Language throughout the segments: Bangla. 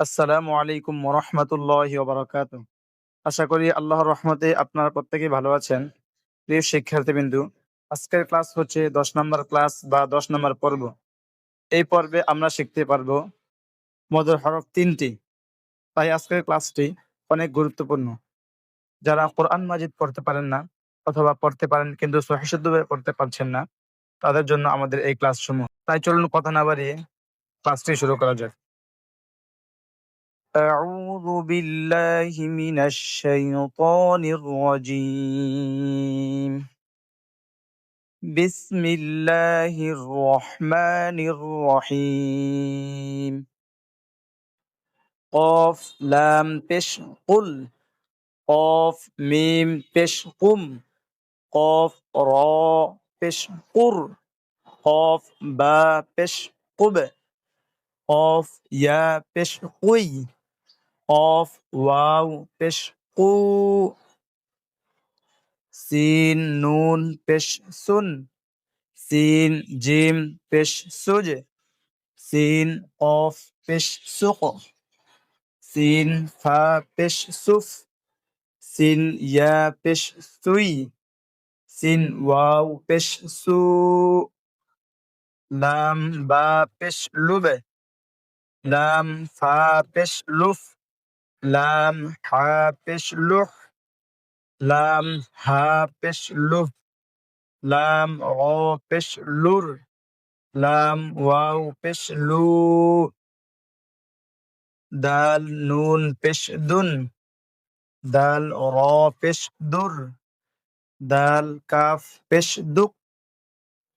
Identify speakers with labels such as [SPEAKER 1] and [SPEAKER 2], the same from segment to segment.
[SPEAKER 1] আসসালামু আলাইকুম ওরহমতুল্লাহ বারাকাত আশা করি আল্লাহর রহমতে আপনারা প্রত্যেকেই ভালো আছেন। প্রিয় শিক্ষার্থীবৃন্দু, আজকের ক্লাস হচ্ছে দশ নম্বর ক্লাস বা দশ নম্বর পর্ব। এই পর্বে আমরা শিখতে পারব মদর হরফ তিনটি। তাই আজকের ক্লাসটি অনেক গুরুত্বপূর্ণ। যারা কোরআন মাজিদ পড়তে পারেন না অথবা পড়তে পারেন কিন্তু সহিশুদ্ধভাবে পড়তে পারছেন না, তাদের জন্য আমাদের এই ক্লাস সমূহ তাই চলুন কথা না বাড়িয়ে ক্লাসটি শুরু করা যাক। أعوذ بالله من الشيطان الرجيم. بسم الله الرحمن الرحيم. قاف لام بش قل. قاف ميم بش قم. قاف را بش قر. قاف با بش قب. قاف يا بش قي. কফ ওয়াও, পেশ, কু। সিন, নুন, পেশ, সুন। সিন, জিম, পেশ, সুজ। সিন কফ পেশ সুক সিন, ফা, পেশ, সুফ। সিন, ইয়া, পেশ, সুই। সিন, ওয়াও, পেশ, সু। লাম বা, পেশ, লুবে। লাম ফা, পেশ লাম হা পেশ লুহ লাম হা পেশ লুফ লাম র পেশ লুর লাম ওয়াও পেশ লু দাল নুন পেশ দুন দাল র পেশ দুর দাল কাফ পেশ দুক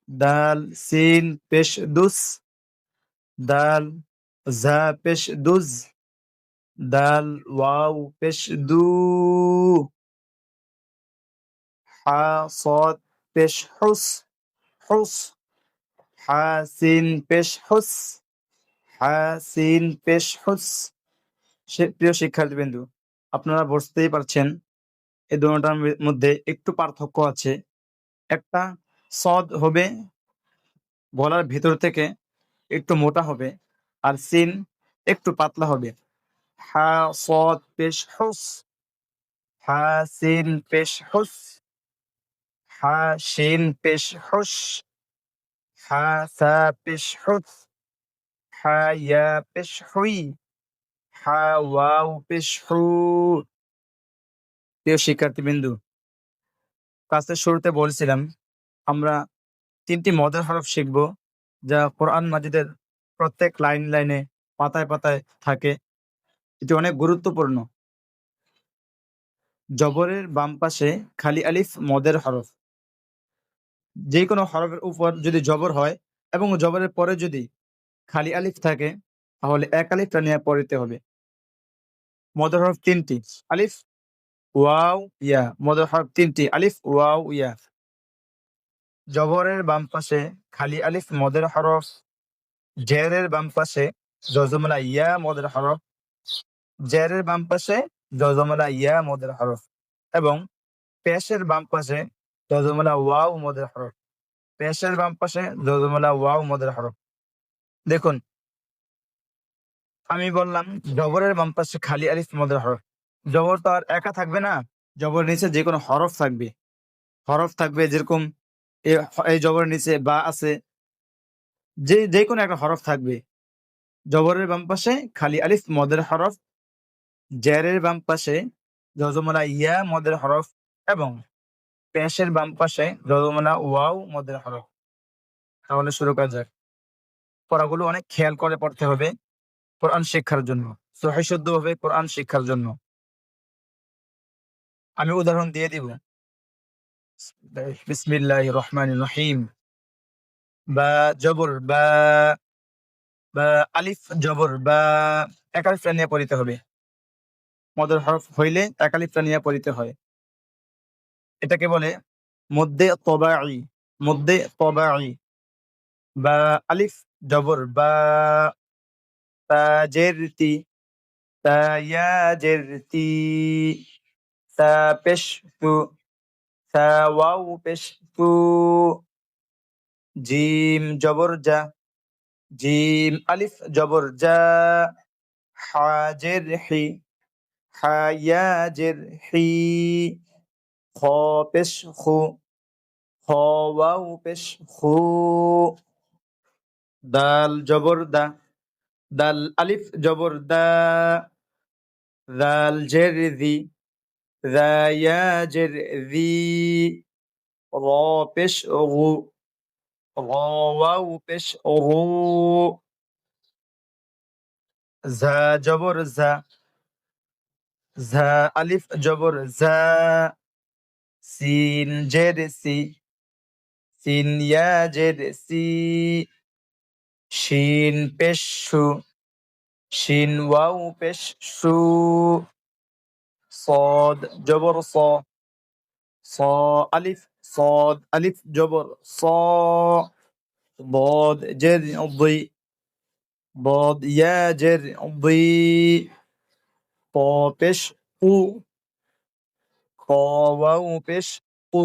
[SPEAKER 1] দাল সিন পেশ দুস দাল জা পেশ দুজ দাল, ওয়াও, পেশ, দু। হা সদ পেশ, হুস। হুস। হা, সিন, পেশ, হুস। হা, সিন, পেশ, হুস। প্রিয় শিক্ষার্থী শিক্ষার্থীবৃন্দু, আপনারা বুঝতেই পারছেন এই দুটার মধ্যে একটু পার্থক্য আছে। একটা সদ হবে গলার ভিতর থেকে একটু মোটা হবে, আর সিন একটু পাতলা হবে। হা সদ পেশ হুস হা সিন পেশ হুস হা শিন পেশ হুস হা সা পেশ হুস হা ইয়া পেশ হুই হা ওয়াও পেশ হু প্রিয় শিক্ষার্থীবৃন্দু, ক্লাসের শুরুতে বলছিলাম, আমরা তিনটি মদের হরফ শিখব, যা কোরআন মাজিদের প্রত্যেক লাইন লাইনে পাতায় পাতায় থাকে। এটি অনেক গুরুত্বপূর্ণ। জবরের বাম পাশে খালি আলিফ, মদের হরফ। যে কোনো হরফের উপর যদি জবর হয় এবং জবরের পরে যদি খালি আলিফ থাকে, তাহলে এক আলিফটা নিয়ে পড়িতে হবে। মদের হরফ তিনটি, আলিফ, ওয়াও, ইয়া। মদের হরফ তিনটি, আলিফ, ওয়াও, ইয়া। জবরের বাম পাশে খালি আলিফ, মদের হরফ। জেরের বাম পাশে জজমলা, ইয়া, মদের হরফ। জেরের বাম পাশে জজমলা ইয়া মদের হরফ এবং পেশের বাম পাশে জজমলা ওয়াও মদের হরফ। পেশের বাম পাশে জজমলা ওয়াও মদের হরফ। দেখুন, আমি বললাম জবরের বাম পাশে খালি আলিফ মদের হরফ। জবর তো আর একা থাকবে না, জবর নিচে যে কোনো হরফ থাকবে। হরফ থাকবে যেরকম এই জবরের নিচে বা আছে, যে যে কোনো একটা হরফ থাকবে। জবরের বাম পাশে খালি আলিফ মদের হরফ জেরের বাম পাশে জজমলা ইয়া মদের হরফ এবং পেশের বাম পাশে জজমলা ওয়াও মদের হরফ। তাহলে শুরু করা যাক। পড়াগুলো অনেক খেয়াল করে পড়তে হবে কোরআন শিক্ষার জন্য সহিশুদ্ধ ভাবে কোরআন শিক্ষার জন্য। আমি উদাহরণ দিয়ে দিব। বিসমিল্লাহ রহমান রহিম। বা, জবর, বা আলিফ, জবর, বা, এক আলিফটা নিয়ে পড়িতে হবে। মদের হরফ হইলে একালিফটা নিয়ে পড়িতে হয়। এটাকে বলে মধ্যে তবাই মধ্যে তবাই বা আলিফ জবর, বা জেরতি, তা পেশতু, তা পেশ তু জিম জবর যা জিম আলিফ জবর যা হাজের হি হায়াজের হি খ পেশ হু হওয়াউ পেশ হু দাল জবর দা দাল আলিফ জবর দা দাল জের দি দায়া জের দি র পেশ রু রওয়াউ পেশ রু জা জবর জা زا ألف جبر زا سين جر سي سين يا جر سي شين بش شين واو بش شو صاد جبر صا صا ألف صاد ألف جبر صا ضاد جر ضي ضاد يا جر ضي প পেশ পু ক ওয়াও পেশ পু